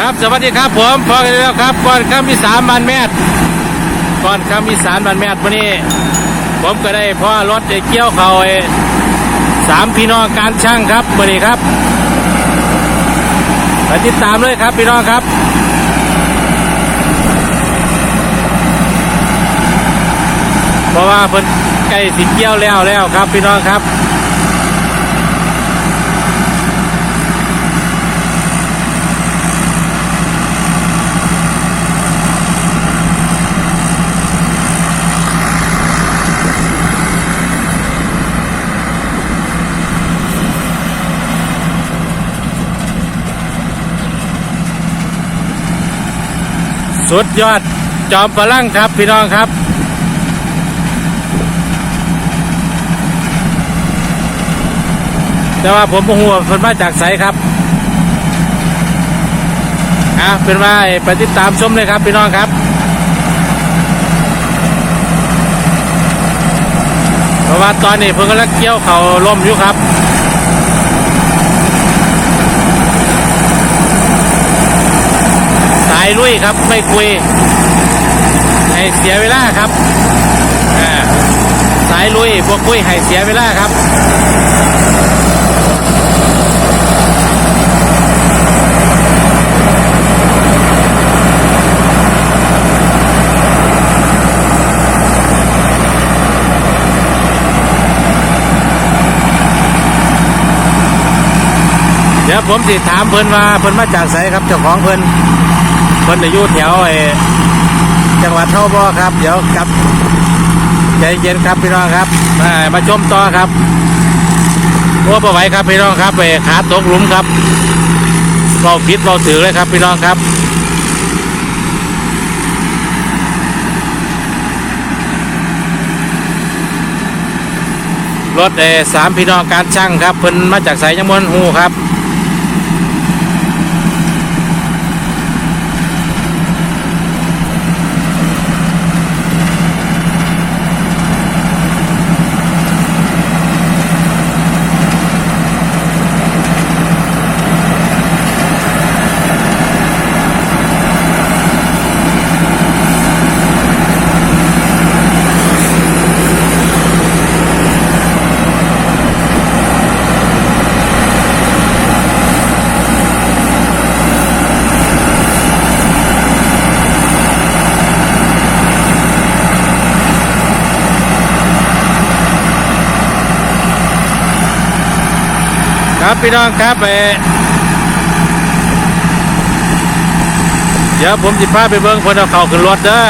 ครับสวัสดีครับผมพอกันแล้วครับก่อนคำมีสามบันแมทก่อนคำมีสามบันแมทวันนี้ ผมก็ได้พ่อรถไอ้เกี้ยวเขาไอ้สามพี่น้องการช่างครับวันนี้ครับไปติดตามเลยครับพี่น้องครับเพราะว่าเพิ่นใกล้สิเกี่ยวแล้วแล้วครับพี่น้องครับ สุดยอดจอมพลังครับพี่น้องครับ แต่ว่าผมบ่หัวาเพิ่นมาจากไสครับอะเป็นว่าไปติดตามชมเลยครับพี่น้องครับเพราะว่าตอนนี้เพิ่นกำลังเกี่ยวเขาล่มอยู่ครับายลุยครับไม่คุยให้เสียเวลาครับสายลุยพวกคุยให้เสียเวลาครับเดี๋ยวผมสิถามเพิ่นว่าเพิ่นมาจากไสครับเจ้าของเพิ่น เพิ่นอยู่แถวไอ้จังหวัดเท่าบ่ครับ เดี๋ยวกลับใจเย็นครับพี่น้องครับมามาชมต่อครับว่าประไหวครับพี่น้องครับไปขาตกหลุมครับเบาผิดเบาถือเลยครับพี่น้องครับรถเออสามพี่น้องการช่างครับเพิ่นมาจากสายยังมวนหูครับ ครับพี่น้องครับเอเดี๋ยวผมจะพาไปเบิ้งเพิ่นเอาเข้าขึ้นรถเด้อ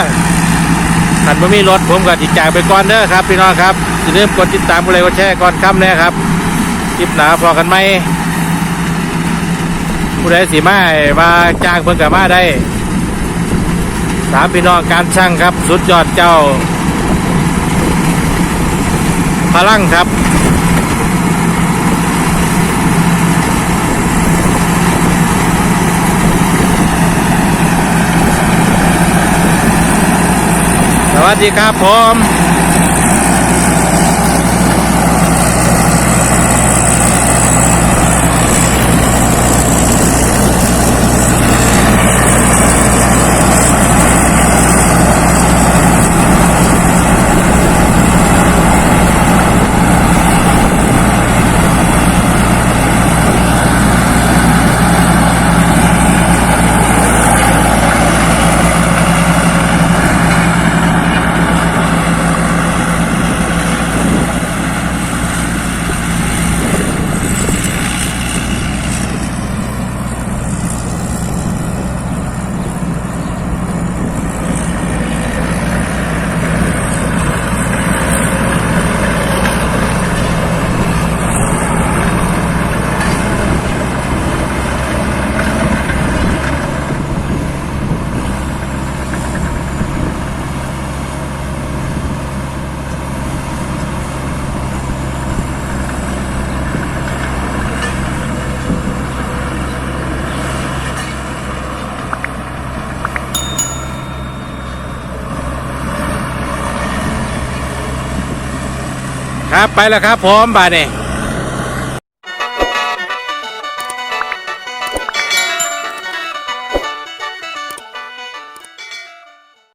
ขันบ่มีรถผมก็จิจากไปก่อนเด้อครับ พี่น้องครับอย่าลืมกดติดตามกดไลค์กดแชร์ก่อนค่ำแน่ครับคลิปหนาพอกันไหมผู้ใดสีมามาจ้างเพิ่นกับมาได้สามพี่น้องการช่างครับ สุดยอดเจ้า พลังครับ วัสดีครับผม ครับไปแล้วครับพร้อมบาเนี่